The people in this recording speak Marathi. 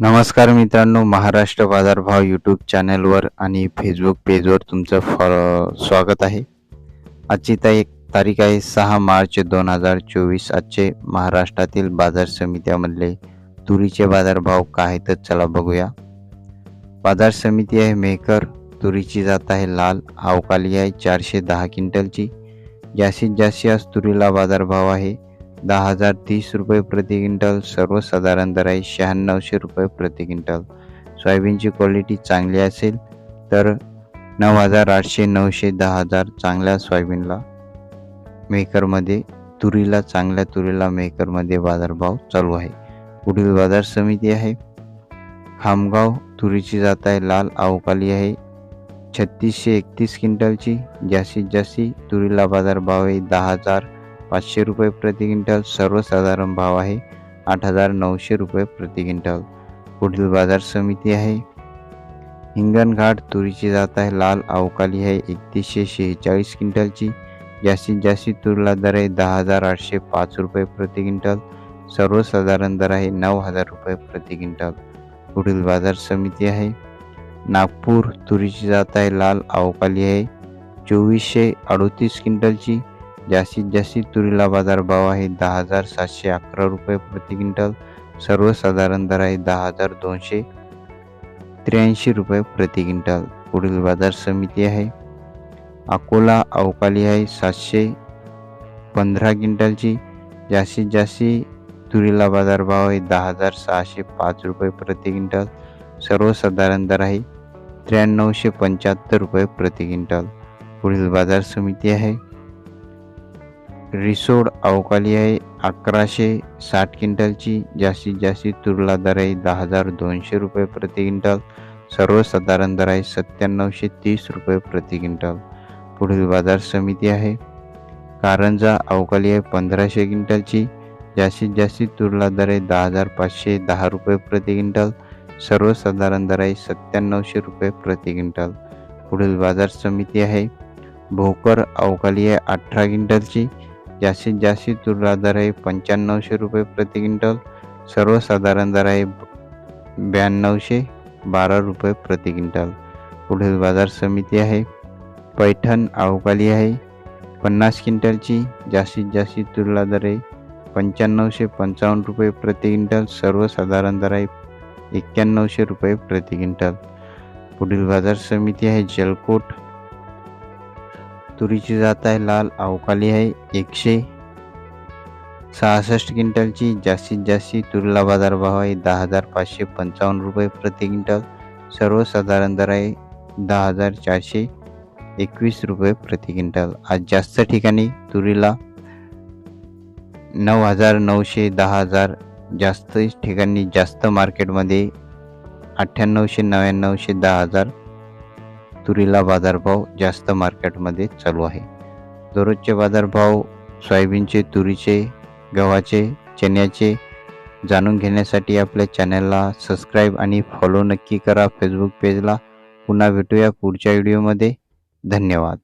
नमस्कार मित्रांनो महाराष्ट्र बाजारभाव यूट्यूब चॅनलवर आणि फेसबुक पेजवर तुमचं फॉ स्वागत आहे. आजची तारीख तारीख आहे सहा मार्च दोन हजार चोवीस. आजचे महाराष्ट्रातील बाजार समित्यामधले तुरीचे बाजारभाव काय आहेत तर चला बघूया. बाजार समिती आहे मेकर तुरीची जात आहे लाल अवकाली आहे चारशे दहा क्विंटलची. जास्तीत जास्त आज तुरीला बाजारभाव आहे दहा हजार तीस रुपये प्रति क्विंटल सर्वसाधारण दर आहे शहाण्णवशे रुपये प्रति क्विंटल. सोयाबीनची क्वालिटी चांगली असेल तर नऊ हजार आठशे नऊशे दहा हजार चांगल्या सोयाबीनला. मेकरमध्ये तुरीला चांगल्या तुरीला मेकरमध्ये बाजारभाव चालू आहे. पुढील बाजार समिती आहे. खामगाव तुरीची जात आहे लाल अवकाली आहे. छत्तीसशे एकतीस क्विंटलची जास्तीत जास्ती तुरीला बाजारभाव आहे दहा हजार पाचशे रुपये प्रति क्विंटल सर्वसाधारण भाव आहे आठ हजार नऊशे रुपये प्रति क्विंटल. पुढील बाजार समिती आहे. हिंगणघाट तुरीची जात आहे. लाल अवकाली आहे. एकतीसशे शेहेचाळीस क्विंटलची. जास्तीत जास्त तुरीला दर आहे दहा हजार आठशे पाच रुपये प्रति क्विंटल. सर्वसाधारण दर आहे नऊ हजार रुपये प्रति क्विंटल. पुढील बाजार समिती आहे. नागपूर तुरीची जात आहे. लाल अवकाली आहे. चोवीसशे अडोतीस क्विंटलची. जास्तीत जास्त तुरीला बाजारभाव आहे दहा हजार सातशे अकरा रुपये प्रति क्विंटल. सर्वसाधारण दर आहे दहा हजार दोनशे त्र्याऐंशी रुपये प्रति क्विंटल. पुढील बाजार समिती आहे. अकोला अवकाली आहे सातशे पंधरा क्विंटलची. जास्तीत जास्ती तुरीला बाजारभाव आहे दहा हजार सहाशे पाच रुपये प्रति क्विंटल. सर्वसाधारण दर आहे त्र्याण्णवशे पंच्याहत्तर रुपये प्रति क्विंटल. पुढील बाजार समिती आहे. रिसोड अवकाली आहे. अकराशे साठ क्विंटलची जास्तीत जास्त तुरला दर आहे. दहा हजार दोनशे रुपये प्रति क्विंटल. सर्वसाधारण दर आहे सत्त्याण्णवशे तीस रुपये प्रति क्विंटल. पुढील बाजार समिती आहे. कारंजा अवकाली आहे पंधराशे क्विंटलची. जास्तीत जास्त तुरला दर आहे दहा हजार पाचशे दहा रुपये प्रति क्विंटल. सर्वसाधारण दर आहे सत्त्याण्णवशे रुपये प्रति क्विंटल. पुढील बाजार समिती आहे. भोकर अवकाली आहे अठरा क्विंटलची. जास्तीत जास्त तुरला दर आहे पंच्याण्णवशे रुपये प्रति क्विंटल. सर्वसाधारण दर आहे ब्याण्णवशे बारा रुपये प्रति क्विंटल. पुढील बाजार समिती आहे. पैठण अवकाली आहे. पन्नास क्विंटलची जास्तीत जास्त तुरला दर आहे पंच्याण्णवशे पंचावन्न रुपये प्रति क्विंटल. सर्वसाधारण दर आहे एक्क्याण्णवशे रुपये प्रति क्विंटल. पुढील बाजार समिती आहे जलकोट. तुरीची जात आहे लाल अवकाली आहे एकशे सहासष्ट क्विंटलची जास्तीत जास्ती तुरीला बाजारभाव आहे दहा हजार पाचशे पंचावन्न रुपये प्रति क्विंटल. सर्वसाधारण दर आहे दहा हजार चारशे एकवीस रुपये प्रति क्विंटल. आज जास्त ठिकाणी तुरीला नऊ हजार नऊशे दहा हजार जास्त ठिकाणी जास्त मार्केटमध्ये अठ्ठ्याण्णवशे नव्याण्णवशे दहा हजार तुरीला बाजारभाव जास्त मार्केटमध्ये चालू आहे. दररोजचे बाजारभाव सोयाबीनचे तुरीचे गव्हाचे चण्याचे जाणून घेण्यासाठी आपल्या चॅनलला सबस्क्राईब आणि फॉलो नक्की करा. फेसबुक पेजला पुन्हा भेटूया पुढच्या व्हिडिओमध्ये धन्यवाद.